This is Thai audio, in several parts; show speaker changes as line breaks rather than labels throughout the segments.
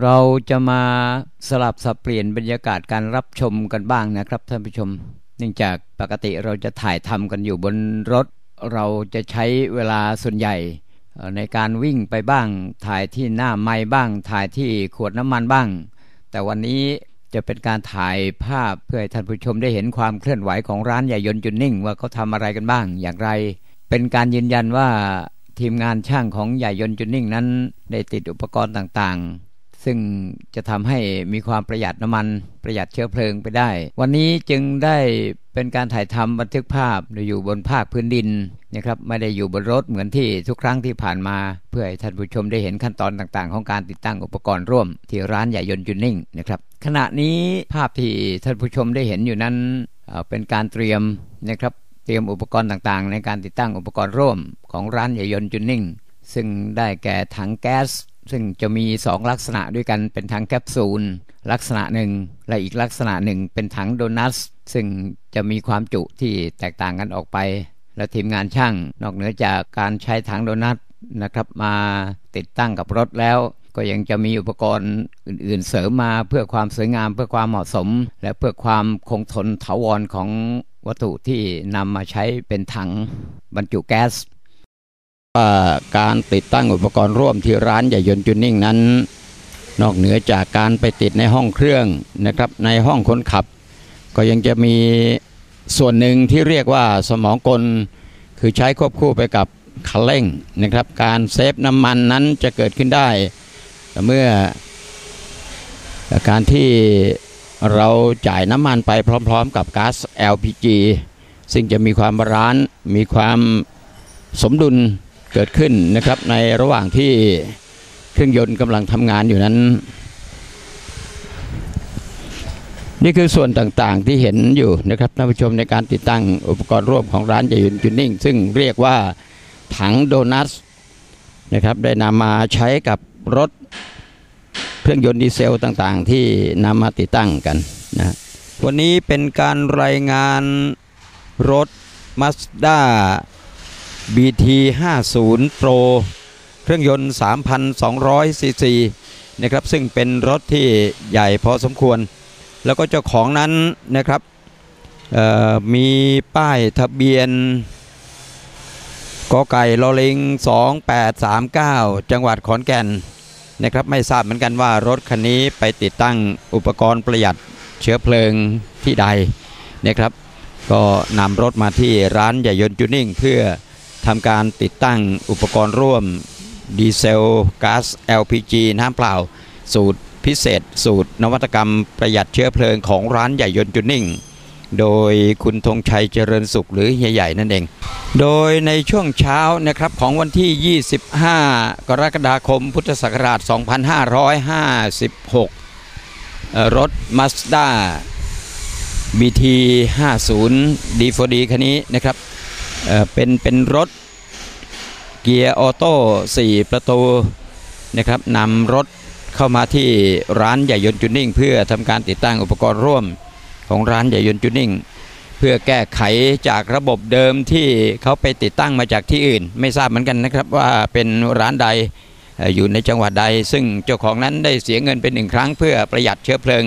เราจะมาสลับสับเปลี่ยนบรรยากาศการรับชมกันบ้างนะครับท่านผู้ชม เนื่องจากปกติเราจะถ่ายทำกันอยู่บนรถ เราจะใช้เวลาส่วนใหญ่ในการวิ่งไปบ้าง ถ่ายที่หน้าไม้บ้าง ถ่ายที่ขวดน้ำมันบ้าง แต่วันนี้จะเป็นการถ่ายภาพเพื่อให้ท่านผู้ชมได้เห็นความเคลื่อนไหวของร้านใหญ่ยนต์จุนนิ่ง ว่าเขาทำอะไรกันบ้าง อย่างไร เป็นการยืนยันว่าทีมงานช่างของใหญ่ยนต์จุนนิ่งนั้น ได้ติดอุปกรณ์ต่างๆ ซึ่งจะทำให้มีความประหยัดน้ำมันประหยัดเชื้อเพลิงไปได้ วันนี้จึงได้เป็นการถ่ายทำบันทึกภาพอยู่บนภาคพื้นดินนะครับไม่ได้อยู่บนรถเหมือนที่ทุกครั้งที่ผ่านมา เพื่อให้ท่านผู้ชมได้เห็นขั้นตอนต่างๆ ของการติดตั้งอุปกรณ์ร่วม ที่ร้านใหญ่ยนต์จุนนิ่งนะครับขณะนี้ภาพที่ท่านผู้ชมได้เห็นอยู่นั้นเป็นการเตรียมนะครับเตรียมอุปกรณ์ต่างๆ ในการติดตั้งอุปกรณ์ร่วมของร้านใหญ่ยนต์จุนนิ่ง ซึ่งได้แก่ถังแก๊ส ซึ่งจะมี2ลักษณะด้วยกันเป็นถังแคปซูลลักษณะหนึ่ง และอีกลักษณะหนึ่งเป็นถังโดนัทซึ่งจะมีความจุที่แตกต่างกันออกไป และทีมงานช่าง นอกเหนือจากการใช้ถังโดนัทนะครับ มาติดตั้งกับรถแล้ว ก็ยังจะมีอุปกรณ์อื่น ๆ เสริมมาเพื่อความสวยงาม เพื่อความเหมาะสม และเพื่อความคงทนถาวรของวัตถุที่นำมาใช้เป็นถังบรรจุแก๊ส
ว่าการติดตั้งอุปกรณ์ร่วมที่ร้านใหญ่ยนต์จูนิ่งนั้น นอกเหนือจากการไปติดในห้องเครื่องนะครับในห้องคนขับ ก็ยังจะมีส่วนหนึ่งที่เรียกว่าสมองกล คือใช้ควบคู่ไปกับคันเร่งนะครับ การเซฟน้ำมันนั้นจะเกิดขึ้นได้เมื่อ การที่เราจ่ายน้ำมันไปพร้อมๆ กับก๊าซ LPG ซึ่งจะมีความบาลานซ์มีความสมดุล เกิดขึ้นนะครับในระหว่างที่เครื่องยนต์กำลังทำงานอยู่นั้น นี่คือส่วนต่างๆที่เห็นอยู่นะครับท่านผู้ชมในการติดตั้งอุปกรณ์ร่วมของร้านใหญ่ยนต์จูนิ่ง ซึ่งเรียกว่าถังโดนัทนะครับได้นำมาใช้กับรถเครื่องยนต์ดีเซลต่างๆ ที่นำมาติดตั้งกันนะวันนี้เป็นการรายงานรถ Mazda BT 50 Pro เครื่องยนต์ 3,200 ซีซีนะครับซึ่งเป็นรถที่ใหญ่พอสมควร แล้วก็เจ้าของนั้นนะครับมีป้ายทะเบียนกอไก่ลอลิง 2839 จังหวัดขอนแก่นนะครับไม่ทราบเหมือนกันว่ารถคันนี้ไปติดตั้งอุปกรณ์ประหยัดเชื้อเพลิงที่ใดนะครับ ก็นำรถมาที่ร้านใหญ่ยนต์จูนิ่งเพื่อ ทำการติดตั้งอุปกรณ์ร่วมดีเซลก๊าซ LPG น้ำเปล่า สูตรพิเศษ สูตรนวัตกรรมประหยัดเชื้อเพลิงของร้านใหญ่ยนต์จุนิ่ง โดยคุณธงชัยเจริญสุขหรือเฮียใหญ่นั่นเอง โดยในช่วงเช้านะครับของวันที่ 25 กรกฎาคมพุทธศักราช 2556 รถ Mazda BT 50 D4D คันนี้นะครับ เป็นเป็นรถเกียร์ออโต้4ประตูนะครับนำรถเข้ามาที่ร้านใหญ่ยนต์จูนิ่ง เพื่อทำการติดตั้งอุปกรณ์ร่วมของร้านใหญ่ยนต์จูนิ่ง เพื่อแก้ไขจากระบบเดิมที่เขาไปติดตั้งมาจากที่อื่น ไม่ทราบเหมือนกันนะครับว่าเป็นร้านใดอยู่ในจังหวัดใด ซึ่งเจ้าของนั้นได้เสียเงินเป็นหนึ่งครั้งเพื่อประหยัดเชื้อเพลิง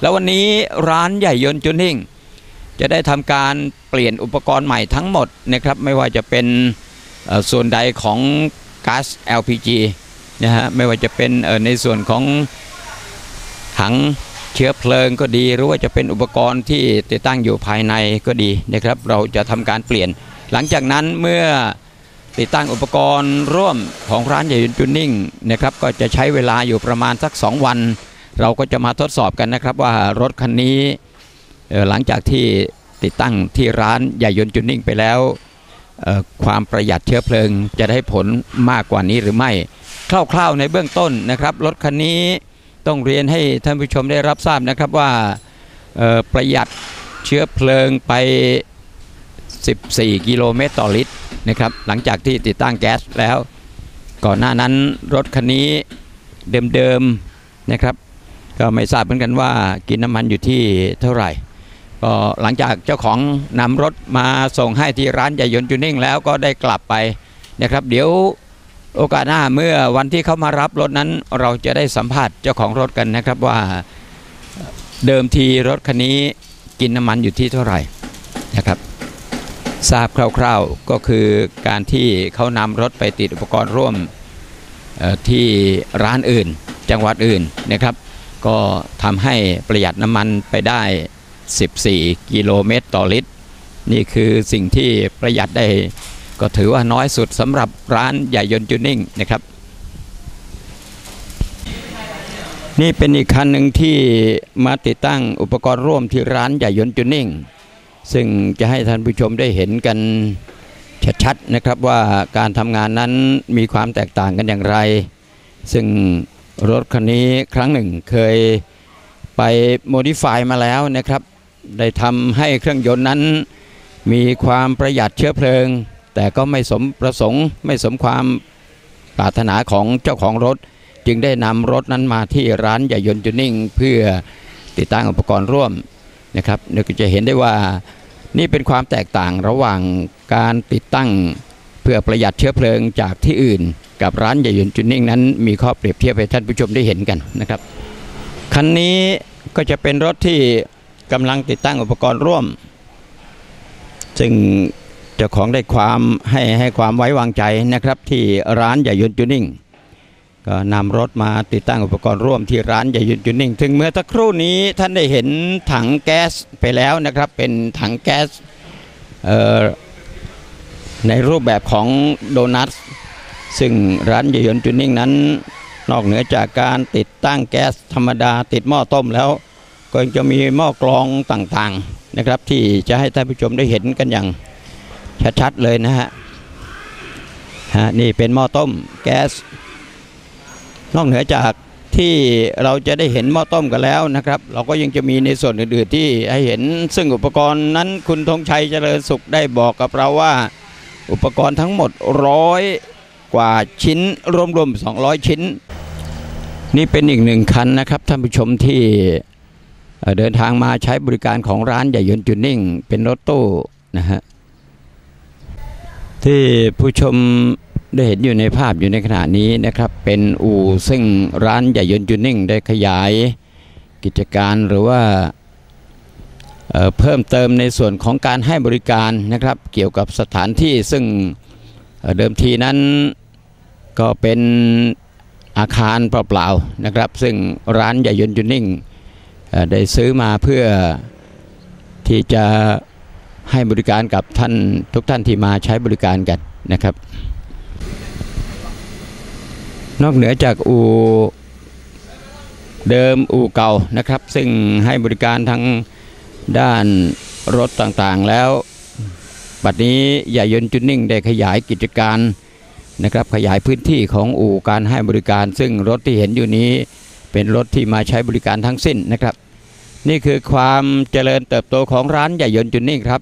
แล้ววันนี้ร้านใหญ่ยนต์จูนิ่ง จะได้ทำการเปลี่ยนอุปกรณ์ใหม่ทั้งหมดนะครับไม่ว่าจะเป็นส่วนใดของก๊าซ LPG นะฮะไม่ว่าจะเป็นในส่วนของถังเชื้อเพลิงก็ดีหรือว่าจะเป็นอุปกรณ์ที่ติดตั้งอยู่ภายในก็ดีนะครับ เราจะทำการเปลี่ยน หลังจากนั้นเมื่อติดตั้งอุปกรณ์ร่วมของร้านใหญ่ยนต์จูนิ่งนะครับก็จะใช้เวลาอยู่ประมาณสัก 2 วัน เราก็จะมาทดสอบกันนะครับว่ารถคันนี้ หลังจากที่ติดตั้งที่ร้านใหญ่ยนต์จุนนิ่งไปแล้วความประหยัดเชื้อเพลิงจะได้ผลมากกว่านี้หรือไม่ คร่าวๆในเบื้องต้นนะครับรถคันนี้ต้องเรียนให้ท่านผู้ชมได้รับทราบนะครับว่าประหยัดเชื้อเพลิงไป 14 กิโลเมตรต่อลิตรนะครับหลังจากที่ติดตั้งแก๊สแล้ว ก่อนหน้านั้นรถคันนี้เดิมๆนะครับ ก็ไม่ทราบเหมือนกันว่ากินน้ำมันอยู่ที่เท่าไหร่ ก็หลังจากเจ้าของนำรถมาส่งให้ที่ร้านใหญ่ยนต์จูนิ่งแล้วก็ได้กลับไปนะครับ เดี๋ยวโอกาสหน้าเมื่อวันที่เขามารับรถนั้น เราจะได้สัมภาษณ์เจ้าของรถกันนะครับว่าเดิมทีรถคันนี้กินน้ำมันอยู่ที่เท่าไหร่นะครับ ทราบคร่าวๆก็คือการที่เขานำรถไปติดอุปกรณ์ร่วมที่ร้านอื่น จังหวัดอื่นนะครับ ก็ทำให้ประหยัดน้ำมันไปได้ 14 กิโลเมตรต่อลิตร นี่คือสิ่งที่ประหยัดได้ ก็ถือว่าน้อยสุดสำหรับร้านใหญ่ยนต์จูนิ่งนะครับ นี่เป็นอีกคันหนึ่งที่มาติดตั้งอุปกรณ์ร่วมที่ร้านใหญ่ยนต์จูนิ่ง ซึ่งจะให้ท่านผู้ชมได้เห็นกันชัดๆนะครับว่าการทำงานนั้นมีความแตกต่างกันอย่างไร ซึ่งรถคันนี้ครั้งหนึ่งเคยไปโมดิฟายมาแล้วนะครับ ได้ทำให้เครื่องยนต์นั้น มีความประหยัดเชื้อเพลิง แต่ก็ไม่สมประสงค์ไม่สมความปรารถนาของเจ้าของรถ จึงได้นำรถนั้นมาที่ร้านใหญ่ยนต์จูนิ่ง เพื่อติดตั้งอุปกรณ์ร่วมนะครับเราจะเห็นได้ว่านี่เป็นความแตกต่างระหว่างการติดตั้งเพื่อประหยัดเชื้อเพลิงจากที่อื่น กับร้านใหญ่ยนต์จูนิ่งนั้น มีข้อเปรียบเทียบให้ท่านผู้ชมได้เห็นกันนะครับคันนี้ก็จะเป็นรถที่ กำลังติดตั้งอุปกรณ์ร่วม ซึ่งเจ้าของได้ความให้ให้ความไว้วางใจนะครับ ที่ร้านใหญ่ยนต์จูนิ่ง ก็นำรถมาติดตั้งอุปกรณ์ร่วมที่ร้านใหญ่ยนต์จูนิ่งถึงเมื่อสักครู่นี้ท่านได้เห็นถังแก๊สไปแล้วนะครับ เป็นถังแก๊สในรูปแบบของโดนัทซึ่งร้านใหญ่ยนต์จูนิ่งนั้น นอกเหนือจากการติดตั้งแก๊สธรรมดาติดหม้อต้มแล้ว ก็ยังจะมีหม้อกรองต่างๆนะครับ ที่จะให้ท่านผู้ชมได้เห็นกันอย่างชัดๆเลยนะฮะฮะนี่เป็นหม้อต้มแก๊สนอกเหนือจากที่เราจะได้เห็นหม้อต้มกันแล้วนะครับ เราก็ยังจะมีในส่วนอื่นๆที่ให้เห็นซึ่งอุปกรณ์นั้นคุณธงชัยเจริญสุขได้บอกกับเราว่า อุปกรณ์ทั้งหมดร้อยกว่าชิ้นรวมๆ200 ชิ้น นี่เป็นอีกหนึ่งคันนะครับท่านผู้ชมที่ เดินทางมาใช้บริการของร้านใหญ่ยนต์จูนิ่ง เป็นรถตู้นะฮะที่ผู้ชมได้เห็นอยู่ในภาพอยู่ในขณะนี้นะครับ เป็นอู่ซึ่งร้านใหญ่ยนต์จูนิ่ง ได้ขยายกิจการหรือว่าเเพิ่มเติมในส่วนของการให้บริการนะครับ เกี่ยวกับสถานที่ซึ่งเเดิมทีนั้นก็เป็นอาคารเปล่าๆนะครับ ซึ่งร้านใหญ่ยนต์จูนิ่ง ได้ซื้อมาเพื่อที่จะให้บริการกับท่านทุกท่านที่มาใช้บริการกันนะครับ นอกเหนือจากอู่เดิมอู่เก่านะครับ ซึ่งให้บริการทั้งด้านรถต่างๆแล้ว บัดนี้ใหญ่ยนจุนนิ่งได้ขยายกิจการนะครับ ขยายพื้นที่ของอู่การให้บริการ ซึ่งรถที่เห็นอยู่นี้เป็นรถที่มาใช้บริการทั้งสิ้นนะครับ นี่คือความเจริญเติบโตของร้านใหญ่ยนต์จุนนิ่งครับ